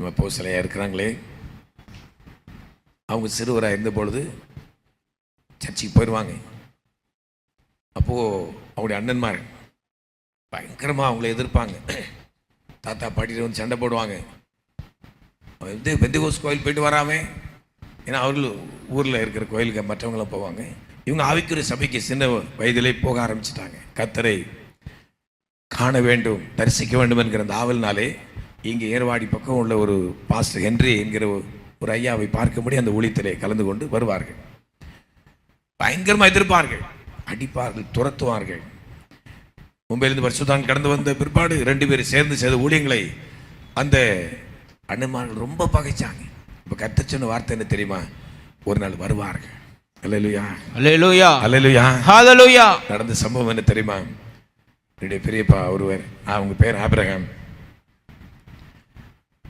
நம்ம போசலையாக இருக்கிறாங்களே? அவங்க சிறுவராக இருந்த பொழுது சர்ச்சுக்கு போயிடுவாங்க அப்போது அவங்களுடைய அண்ணன்மார் பயங்கரமாக அவங்கள எதிர்ப்பாங்க. தாத்தா பாட்டிட்டு வந்து சண்டை போடுவாங்க. அவன் வந்து பெந்தகோஸ் கோயில் போயிட்டு வராமே. ஏன்னா அவர்கள் ஊரில் இருக்கிற கோயிலுக்கு மற்றவங்களாம் போவாங்க. இவங்க ஆவிக்குரிய சபைக்கு சின்ன வயதிலே போக ஆரம்பிச்சிட்டாங்க. கத்தரை காண வேண்டும் தரிசிக்க வேண்டும் என்கிற அந்த ஆவல்னாலே இங்கே ஏர்வாடி பக்கம் உள்ள ஒரு பாஸ்டர் ஹென்றி என்கிற ஒரு- ஐயாவை பார்க்கும்படி அந்த ஊழியத்திலே கலந்து கொண்டு வருவார்கள். பயங்கரமாக எதிர்ப்பார்கள். அடிப்பார்கள் துரத்துவார்கள். மும்பையிலிருந்து வருஷத்தான் கடந்து வந்த பிற்பாடு ரெண்டு பேரும் சேர்ந்து செய்த ஊழியங்களை அந்த அண்ணன்மார்கள் ரொம்ப பகைச்சாங்க. இப்போ கத்த சொன்ன வார்த்தை என்ன தெரியுமா? ஒரு நாள் வருவார்கள். அல்லேலூயா. ஹalleluya அல்லேலூயா. ஹalleluya நடந்த சம்பவம் என்ன தெரியுமா? என்னுடைய பெரியப்பா ஒருவர் அவங்க பேர் ஆபிரகாம்.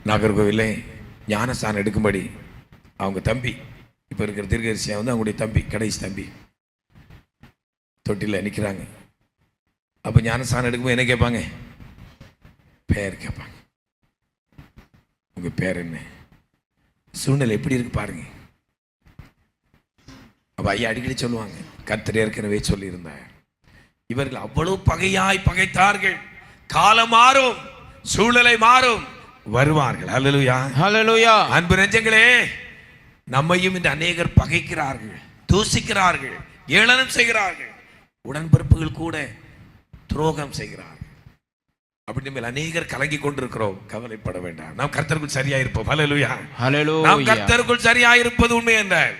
நாகர்கோவிலே ஞானஸ்தானம் எடுக்கும்படி அவங்க தம்பி இப்போ இருக்கிற தீர்க்கரிசியாக வந்து அவங்களுடைய தம்பி கடைசி தம்பி. தொட்டியில் நிற்கிறாங்க அப்போ ஞானஸ்தானம் எடுக்கும்போது என்ன கேட்பாங்க? பேர் கேட்பாங்க. உங்கள் பேர் என்ன? சூழ்நிலை எப்படி இருக்கு பாருங்க. அப்போ ஐயா அடிக்கடி சொல்லுவாங்க கர்த்தர் ஏற்கனவே சொல்லியிருந்தார். இவர்கள் அவ்வளவு பகையாய் பகைத்தார்கள். காலம் மாறும் சூழ்நிலை மாறும். வருவார்கள். அல்லேலூயா ஹalleluya. அன்பு நெஞ்சங்களே நம்மையும் இன்று அநேகர் பகைக்கிறார்கள் தூசிக்கிறார்கள் ஏளனம் செய்கிறார்கள் உடன்பிறப்புகள் கூட துரோகம் செய்கிறார்கள். அப்படி மேல் அநேகர் கலங்கி கொண்டிருக்கிறோம். கவலைப்பட வேண்டாம். நாம் கர்த்தருக்குள் சரியா இருப்போம் ஹalleluya. நாம் கர்த்தருக்குள் சரியா இருப்பது உண்மை என்றால்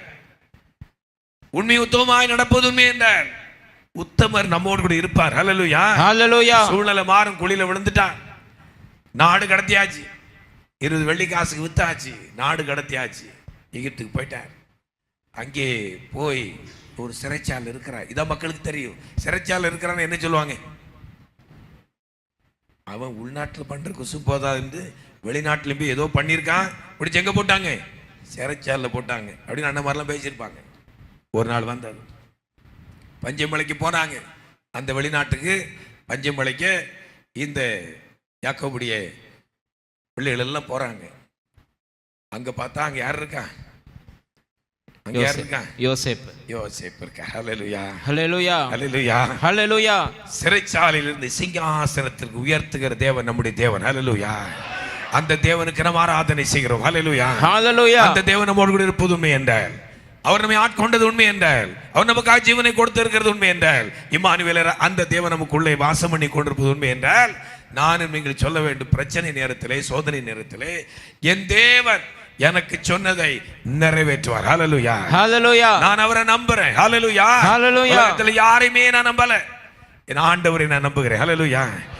உண்மை உத்தமமாய் நடப்பது உண்மை என்றால் உத்தமர் நம்மோடு கூட இருப்பார். ஹalleluya. ஹalleluya. சூழ்நிலை மாறும் குழியில விழுந்துட்டான் நாடு கடத்தியாச்சு. இருபது வெள்ளி காசுக்கு வித்தாச்சு. நாடு கடத்தியாச்சு. எகிப்துக்கு போயிட்டார். அங்கே போய் ஒரு சிறைச்சாலை இருக்கிறார். இதான் மக்களுக்கு தெரியும். சிறைச்சாலை இருக்கிறான்னு என்ன சொல்லுவாங்க? அவன் உள்நாட்டில் பண்ற கொசு போதாதுன்னு வெளிநாட்டுல போய் ஏதோ பண்ணியிருக்கான். பிடிச்சி எங்க போட்டாங்க? சிறைச்சாலில் போட்டாங்க. அப்படின்னு அண்ணன் மாதிரிலாம் பேசியிருப்பாங்க. ஒரு நாள் வந்தார். பஞ்சமலைக்கு போனாங்க. அந்த வெளிநாட்டுக்கு பஞ்சமலைக்கு இந்த யாக்கோபுடைய பிள்ளைகள் எல்லாம் போறாங்க. அங்க பார்த்தா அங்க யார் இருக்கா? அங்க யார் இருக்கா? யோசேப் யோசேப் இருக்கா. ஹalleluya. ஹalleluya. ஹalleluya. ஹalleluya. சிறைச்சாலையிலிருந்து சிங்காசனத்திற்கு உயர்த்துகிற தேவன் நம்முடைய தேவன். ஹalleluya. அந்த தேவனுக்கு நம்ம ஆராதனை செய்கிறோம். ஹalleluya. ஹalleluya. அந்த தேவன் நம்மோடு கூட இருப்பது உண்மை என்றால் அவர் நம்மை ஆட்கொண்டது உண்மை என்றால் அவர் நமக்காக ஜீவனை கொடுத்து இருக்கிறது உண்மை என்றால் இம்மானுவேலர் அந்த தேவன் நமக்குள்ளே வாசம் பண்ணி கொண்டிருப்பது உண்மை என்றால் நானும் நீங்கள் சொல்ல வேண்டும் பிரச்சனை நேரத்திலே சோதனை நேரத்திலே என் தேவன் எனக்கு சொன்னதை நிறைவேற்றுவார். ஹalleluya. ஹalleluya. நான் அவரை நம்புறேன். ஹalleluya. உலகத்துல யாரையுமே நான் நம்பல. என் ஆண்டவரை நான் நம்புகிறேன். ஹalleluya.